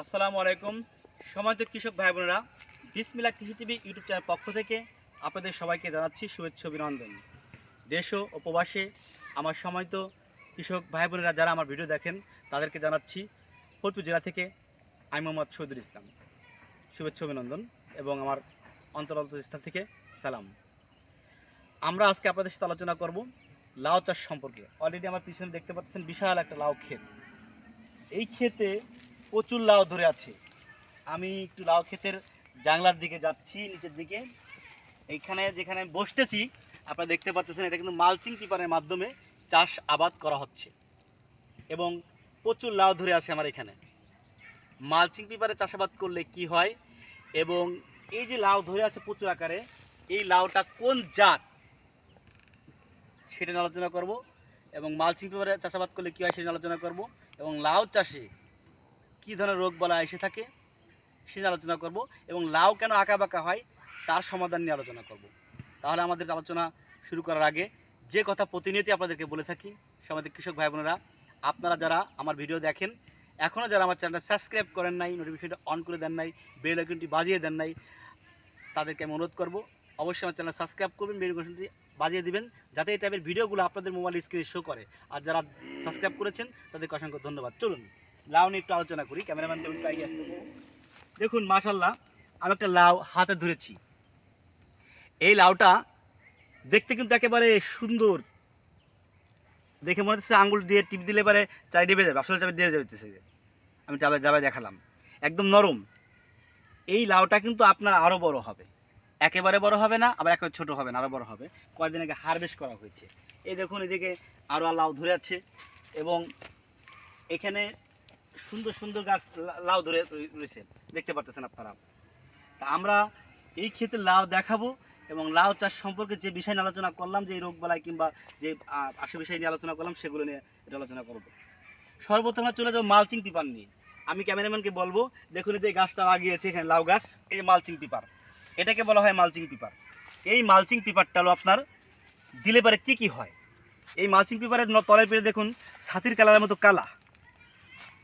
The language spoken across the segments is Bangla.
আসসালামু আলাইকুম। সময়ত কৃষক ভাই বোনেরা বিসমিলা কৃষি টিভি ইউটিউব চ্যানেল পক্ষ থেকে আপনাদের সবাইকে জানাচ্ছি শুভেচ্ছা, অভিনন্দন। দেশ ও প্রবাসে আমার সময়ত কৃষক ভাই বোনেরা যারা আমার ভিডিও দেখেন, তাদেরকে জানাচ্ছি ফরিদপুর জেলা থেকে আমি মোহাম্মদ শহীদুল ইসলাম। শুভেচ্ছা, অভিনন্দন এবং আমার অন্তর্গত স্থান থেকে সালাম। আমরা আজকে আপনাদের সাথে আলোচনা করব লাউ চাষ সম্পর্কে। অলরেডি আমার পিছনে দেখতে পাচ্ছেন বিশাল একটা লাউ ক্ষেত। এই ক্ষেতে প্রচুর লাউ ধরে আছে। আমি একটু লাউ ক্ষেতের জাংলার দিকে যাচ্ছি, নিচের দিকে। এইখানে যেখানে বসতেছি, আপনারা দেখতে পাচ্ছেন এটা কিন্তু মালচিং পেপারের মাধ্যমে চাষ আবাদ করা হচ্ছে। এবং প্রচুর লাউ ধরে আছে আমার এখানে। মালচিং পেপারে চাষাবাদ করলে কি হয়? এবং এই যে লাউ ধরে আছে প্রচুর আকারে, এই লাউটা কোন জাত? সেটা আলোচনা করব। এবং মালচিং পেপারে চাষাবাদ করলে কী হয় সেটা আলোচনা করব। এবং লাউ চাষে কী ধরনের রোগ বলা এসে থাকে সে আলোচনা করব এবং লাউ কেন আঁকা বাঁকা হয় তার সমাধান নিয়ে আলোচনা করব। তাহলে আমাদের আলোচনা শুরু করার আগে যে কথা প্রতিনিয়তই আপনাদেরকে বলে থাকি, সমাজের কৃষক ভাই বোনেরা, আপনারা যারা আমার ভিডিও দেখেন এখনও যারা আমার চ্যানেলটা সাবস্ক্রাইব করেন নাই নোটিফিকেশনটা অন করে দেন নাই বেল আইকনটি বাজিয়ে দেন নাই, তাদেরকে আমি অনুরোধ করব, অবশ্যই আমার চ্যানেল সাবস্ক্রাইব করবেন বেল আইকনটি বাজিয়ে দিবেন, যাতে এই টাইপের ভিডিওগুলো আপনাদের মোবাইল স্ক্রিনে শো করে। আর যারা সাবস্ক্রাইব করেছেন, তাদেরকে অসংখ্য ধন্যবাদ। চলুন। লাউ নিয়ে একটু আলোচনা করি, ক্যামেরাম্যান দেবেন একটু আসতে দেখুন মাশাল্লাহ আমি একটা লাউ হাতে ধরেছি। এই লাউটা দেখতে কিন্তু একেবারে সুন্দর। দেখে মনে হচ্ছে আঙুল দিয়ে টিপ দিলে পরে চাই ডেবে যাবে, আসলে চাপে দিয়ে যাবেতেছে আমি চাবে যাবে দেখালাম। একদম নরম। এই লাউটা কিন্তু আপনার আরও বড় হবে। একেবারে বড় হবে না, আবার একেবারে ছোট হবে না আরও বড় হবে। কয়েকদিন আগে হারভেস্ট করা হয়েছে। এই দেখুন, এদিকে আরও লাউ ধরে আছে। এবং এখানে সুন্দর সুন্দর গাছ লাউ ধরে রয়েছে। দেখতে পারতেছেন আপনারা। তা আমরা এই ক্ষেত্রে লাউ দেখাবো এবং লাউ চাষ সম্পর্কে যে বিষয় নিয়ে আলোচনা করলাম, যে রোগ বালাই কিংবা যে আশে বিষয় নিয়ে আলোচনা করলাম, সেগুলো নিয়ে এটা আলোচনা করব। সর্বপ্রথম আমরা চলে যাব মালচিং পিপার নিয়ে। আমি ক্যামেরাম্যানকে বলব, দেখুন যে গাছটা লাগিয়েছে এখানে লাউ গাছ, এই মালচিং পেপার এটাকে বলা হয় মালচিং পিপার এই মালচিং পেপারটা হলো আপনার দিলে পারে কী কী হয়? এই মালচিং পেপারের তলের পিঠে দেখুন, ছাতির কালারের মতো কালা।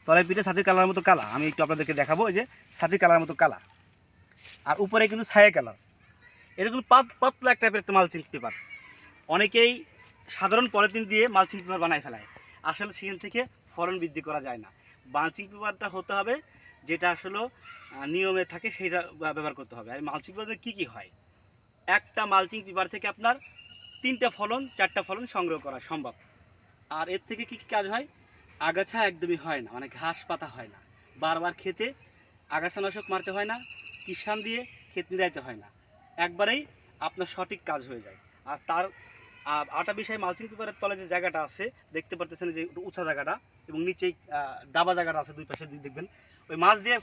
তলের পিঠে ছাতির কালার মতো কালা। আমি একটু আপনাদেরকে দেখাবো যে ছাতির কালার মতো কালা। আর উপরে কিন্তু ছায়া কালার। এরকম পাত, পাতলা এক টাইপের একটা মালচিং পেপার। অনেকেই সাধারণ পলিথিন দিয়ে মালচিং পেপার বানায় ফেলায়। আসলে সেখান থেকে ফলন বৃদ্ধি করা যায় না। মালচিং পেপারটা হতে হবে যেটা আসলে নিয়মে থাকে সেটা ব্যবহার করতে হবে। আর মালচিং পেপারে কী কী হয়? একটা মালচিং পেপার থেকে আপনার তিনটা ফলন, চারটা ফলন সংগ্রহ করা সম্ভব। আর এর থেকে কী কী কাজ হয়? আগাছা একদমই হয় না মানে ঘাস পাতা হয় না। বারবার খেতে আগাছানাশক মারতে হয় না কিষান দিয়ে ক্ষেত নিরাইতে হয় না। একবারেই আপনার সঠিক কাজ হয়ে যায়। আর তার আটা বিষয় মালচিং পেপারের তলে যে জায়গাটা আছে দেখতে পারতেছেন যে উঁচা জায়গাটা এবং আহ, ডাবা জায়গাটা আছে দুই পাশে দেখবেন। ওই মাছ দিয়ে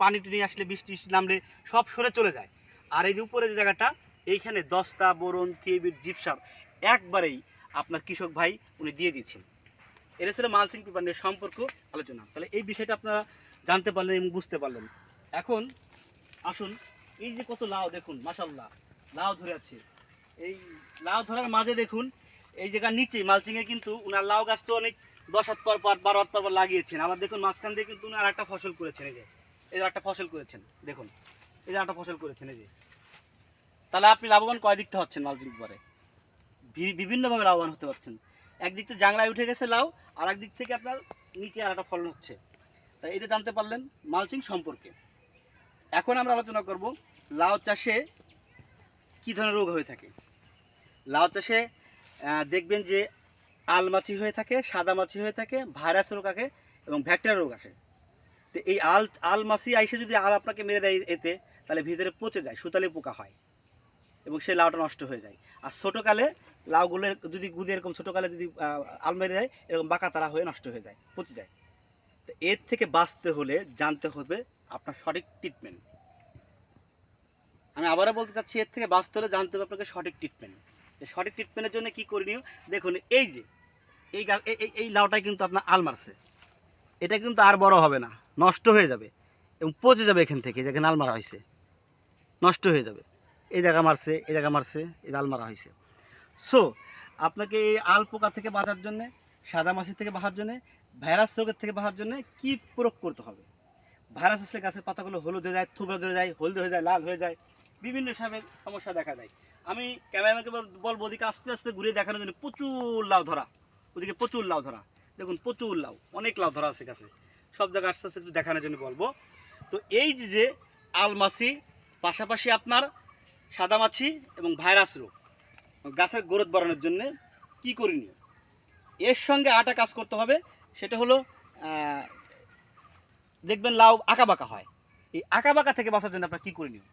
পানি টুনি আসলে বৃষ্টি বৃষ্টি নামলে সব সরে চলে যায়। আর যে উপরে যে জায়গাটা এইখানে দস্তা বোরন থিয়েবিট জিপসার একবারেই আপনার কৃষক ভাই উনি দিয়ে দিয়েছেন। এটা ছিল মালচিং পেপার নিয়ে সম্পর্ক আলোচনা। তাহলে এই বিষয়টা আপনারা জানতে পারলেন এবং বুঝতে পারলেন। এখন আসুন, এই যে কত লাউ, দেখুন মাসাল্লাহ লাউ ধরে আছে। এই লাউ ধরার মাঝে দেখুন, এই জায়গার নিচে মালচিংয়ে কিন্তু উনার লাউ গাছ তো অনেক দশ হাত পর পর, বারো হাত পর পর লাগিয়েছেন। আবার দেখুন মাঝখান দিয়ে কিন্তু উনি আর একটা ফসল করেছেন, এই যে, এই একটা ফসল করেছেন, দেখুন, এই যে একটা ফসল করেছেন, এই যে। তাহলে আপনি লাভবান কয় দিকটা হচ্ছেন মালচিং পরে বিভিন্নভাবে লাভবান হতে পারছেন একদিক থেকে জাংলায় উঠে গেছে লাউ, আর একদিক থেকে আপনার নিচে আর একটা ফলন হচ্ছে তাই এটা জানতে পারলেন মালচিং সম্পর্কে। এখন আমরা আলোচনা করব লাউ চাষে কী ধরনের রোগ হয়ে থাকে। লাউ চাষে দেখবেন যে আলমাছি হয়ে থাকে, সাদা মাছি হয়ে থাকে, ভাইরাস রোগ আসে এবং ব্যাকটেরিয়া রোগ আসে। তো এই আল, আলমাছি আইসে যদি আল আপনাকে মেরে দেয় এতে, তাহলে ভিতরে পচে যায়, সুতালে পোকা হয়। এবং সেই লাউটা নষ্ট হয়ে যায়। আর ছোটোকালে লাউগুলো যদি গুদি এরকম ছোটোকালে যদি আলমারি আল মেরে দেয়, এরকম বাঁকা তারা হয়ে নষ্ট হয়ে যায়, পচে যায়। তো এর থেকে বাঁচতে হলে জানতে হবে আপনার সঠিক ট্রিটমেন্ট আমি আবারও বলতে চাচ্ছি, এর থেকে বাঁচতে হলে জানতে হবে আপনাকে সঠিক ট্রিটমেন্ট সঠিক ট্রিটমেন্টের জন্য কী করণীয় দেখুন, এই যে, এই গাছ এই- লাউটাই কিন্তু আপনার আল মারছে। এটা কিন্তু আর বড় হবে না, নষ্ট হয়ে যাবে এবং পচে যাবে এখান থেকে, যেখানে আলমারা হয়েছে। নষ্ট হয়ে যাবে। এই জায়গা মারছে, এই জায়গা মারছে, এই আল মারা হয়েছে। সো আপনাকে এই আল পোকা থেকে বাঁচার জন্যে, সাদা মাছি থেকে বাঁচার জন্যে, ভাইরাস রোগের থেকে বাঁচার জন্যে কী প্রয়োগ করতে হবে? ভাইরাস আসলে গাছের পাতাগুলো হলুদ হয়ে যায়, থুবড়া ধরে যায়, হলদে হয়ে যায়, লাল হয়ে যায়, বিভিন্ন হিসাবে সমস্যা দেখা দেয়। আমি ক্যামেরাম্যানকে বলব, ওদিকে আস্তে আস্তে ঘুরে দেখানোর জন্য প্রচুর লাউ ধরা, ওদিকে প্রচুর লাউ ধরা। দেখুন, প্রচুর লাউ, অনেক লাউ ধরা আছে গাছে। সব জায়গায় আস্তে আস্তে একটু দেখানোর জন্য বলব। তো এই যে আলমাছি পাশাপাশি আপনার সাদামাছি এবং ভাইরাস রোগ। গাছের গ্রোথ বাড়ানোর জন্য কি করণীয়? এর সঙ্গে আটা কাজ করতে হবে, সেটা হলো দেখবেন লাউ আঁকা বাঁকা হয়। এই আঁকা বাঁকা থেকে বাঁচার জন্য আপনার কী করণীয়?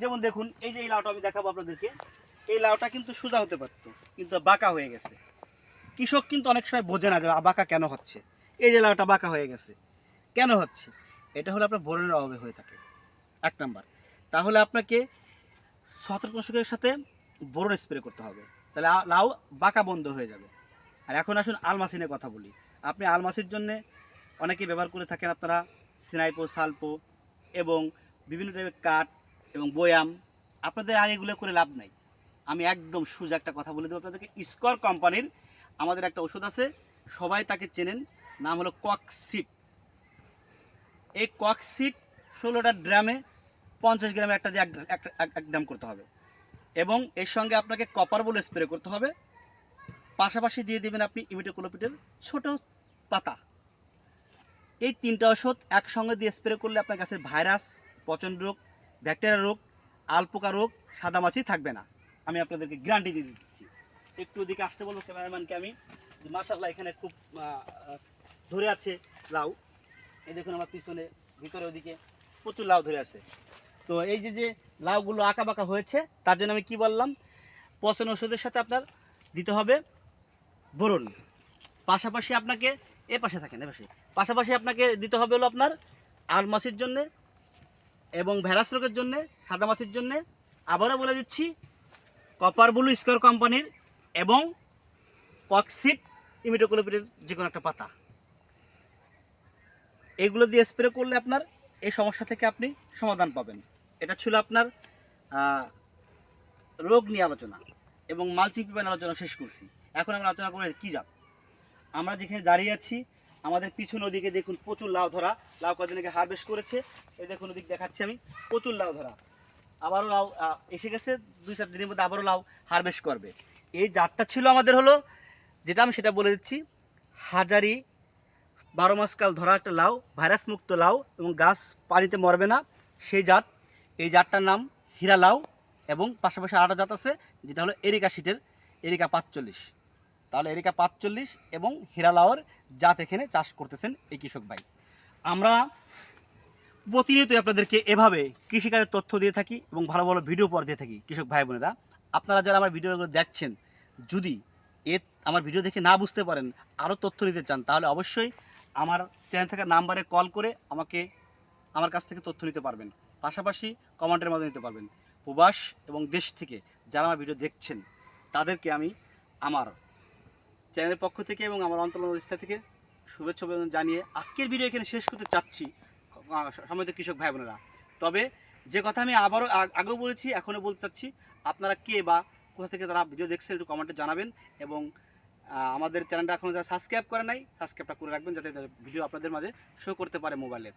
যেমন দেখুন, এই যে এই লাউটা আমি দেখাবো আপনাদেরকে, এই লাউটা কিন্তু সোজা হতে পারতো, কিন্তু বাঁকা হয়ে গেছে। কৃষক কিন্তু অনেক সময় বোঝে না যে বাঁকা কেন হচ্ছে। এই যে লাউটা বাঁকা হয়ে গেছে, কেন হচ্ছে? এটা হলো আপনার বোরনের অভাবে হয়ে থাকে। এক নাম্বার। তাহলে আপনাকে ছত্রনাশকের সাথে বোরন স্প্রে করতে হবে। তাহলে লাউ বাঁকা বন্ধ হয়ে যাবে। আর এখন আসুন আলমাসিনের কথা বলি। আপনি আলমাসির জন্য অনেকে ব্যবহার করে থাকেন আপনারা সিনাইপো, সালপো এবং বিভিন্ন টাইপের কাঠ এবং বয়াম। আপনাদের আর এগুলো করে লাভ নাই। আমি একদম সোজা একটা কথা বলে দেবো আপনাদেরকে। স্কর কোম্পানির আমাদের একটা ওষুধ আছে। সবাই তাকে চেনেন। নাম হলো ককসিট এই ককসিট ষোলোটা ড্রামে পঞ্চাশ গ্রামে একটা দিয়ে এক গ্রাম করতে হবে। এবং এর সঙ্গে আপনাকে কপার বলে স্প্রে করতে হবে। পাশাপাশি দিয়ে দেবেন আপনি ইমিটোকোলোপিটের ছোট পাতা। এই তিনটা ওষুধ একসঙ্গে দিয়ে স্প্রে করলে আপনার গাছের ভাইরাস, পচন রোগ, ব্যাকটেরিয়া রোগ, আলপোকা রোগ, সাদামাছি থাকবে না। আমি আপনাদেরকে গ্যারান্টি দিয়ে দিচ্ছি। একটু ওদিকে আসতে বলব ক্যামেরাম্যানকে আমি। মার্শাল্লাহ এখানে খুব ধরে আছে লাউ। এই দেখুন আমার পিছনে, ভিতরে ওদিকে প্রচুর লাউ ধরে আছে। তো এই যে যে লাউগুলো আঁকা বাঁকা হয়েছে, তার জন্য আমি কি বললাম, পচন ওষুধের সাথে আপনার দিতে হবে বোরন। পাশাপাশি আপনাকে এ পাশে থাকেন, এ পাশে। পাশাপাশি আপনাকে দিতে হবে হলো আপনার আলমাসির জন্যে এবং ভ্যারাস রোগের জন্যে, সাদা মাছির জন্যে। আবারও বলে দিচ্ছি কপার ব্লু স্কোয়ার কোম্পানির এবং পক্সিট ইমিটোকোলোপিটের যে কোনো একটা পাতা। এগুলো দিয়ে স্প্রে করলে আপনার এই সমস্যা থেকে আপনি সমাধান পাবেন। এটা ছিল আপনার রোগ নিয়ে আলোচনা এবং মালচিং পিপান আলোচনা শেষ করছি। এখন আমরা আলোচনা করব কী জাত? আমরা যেখানে দাঁড়িয়ে আছি, আমাদের পিছন ওদিকে দেখুন প্রচুর লাউ ধরা, লাউ কদিন আগে হারভেস্ট করেছে? এই দেখুন ওদিক দেখাচ্ছি আমি, প্রচুর লাউ ধরা। আবারও লাউ এসে গেছে, দুই চার দিনের মধ্যে আবারও লাউ হারভেস্ট করবে। এই জাতটা ছিল আমাদের হলো, যেটা আমি সেটা বলে দিচ্ছি, হাজারি বারো মাসকাল ধরা একটা লাউ, ভাইরাস মুক্ত লাউ এবং গাছ পানিতে মরবে না, সেই জাত এই জাতটার নাম হীরা লাউ এবং পাশাপাশি আরেকটা জাত আছে, যেটা হলো এরিকা শিটের এরিকা পাঁচচল্লিশ। তাহলে এরিকা পাঁচচল্লিশ এবং হীরা লাউয়ের জাত এখানে চাষ করতেছেন এই কৃষক ভাই। আমরা প্রতিনিয়তই আপনাদেরকে এভাবে কৃষিকাজের তথ্য দিয়ে থাকি এবং ভালো ভালো ভিডিও পর দিয়ে থাকি, কৃষক ভাই বোনেরা। আপনারা যারা আমার ভিডিওগুলো দেখছেন, যদি এ আমার ভিডিও দেখে না বুঝতে পারেন, আরও তথ্য নিতে চান, তাহলে অবশ্যই আমার চ্যানেল থাকা নাম্বারে কল করে আমাকে আমার কাছ থেকে তথ্য নিতে পারবেন। পাশাপাশি কমেন্টের মাধ্যমে নিতে পারবেন। প্রবাস এবং দেশ থেকে যারা আমার ভিডিও দেখছেন, তাদেরকে আমি আমার চ্যানেলের পক্ষ থেকে এবং আমার অন্তর্ন ইস্তা থেকে শুভেচ্ছা জানিয়ে আজকের ভিডিও এখানে শেষ করতে চাচ্ছি সময় কৃষক ভাই বোনেরা। তবে যে কথা আমি আবারও আগেও বলেছি, এখনও বলতে চাচ্ছি, আপনারা কে বা কোথা থেকে তারা ভিডিও দেখছেন একটু কমেন্টে জানাবেন এবং আমাদের চ্যানেলটা এখনও যারা সাবস্ক্রাইব করে নাই, সাবস্ক্রাইবটা করে রাখবেন যাতে ভিডিও আপনাদের মাঝে শো করতে পারে মোবাইলে।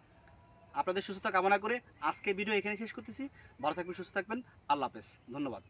আপনাদের সুস্থতা কামনা করে আজকে ভিডিও এখানে শেষ করতেছি। ভালো থাকবেন, সুস্থ থাকবেন। আল্লাহ হাফেজ। ধন্যবাদ।